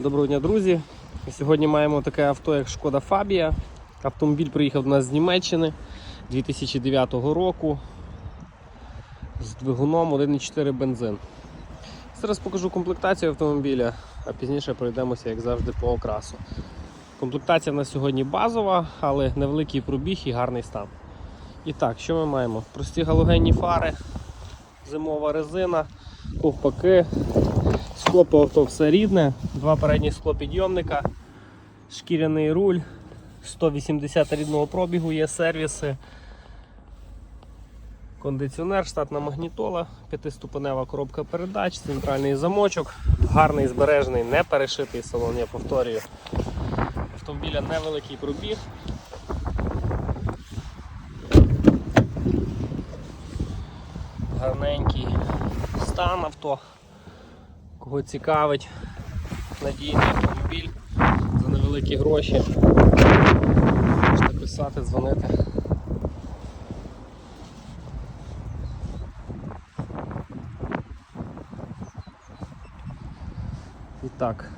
Доброго дня, друзі. Сьогодні маємо таке авто, як Шкода Фабія. Автомобіль приїхав до нас з Німеччини 2009 року з двигуном 1,4 бензин. Зараз покажу комплектацію автомобіля, а пізніше пройдемося, як завжди, по окрасу. Комплектація в нас сьогодні базова, але невеликий пробіг і гарний стан. І так, що ми маємо? Прості галогенні фари, зимова резина, ковпаки, Скло по авто все рідне, два передні склопідйомника, шкіряний руль, 180 рідного пробігу, є сервіси, кондиціонер, штатна магнітола, п'ятиступенева коробка передач, центральний замочок, гарний збережений, не перешитий салон, я повторюю. Автомобіля невеликий пробіг. Гарненький стан авто. Кого цікавить надійний автомобіль за невеликі гроші. Можете писати, дзвонити. І так,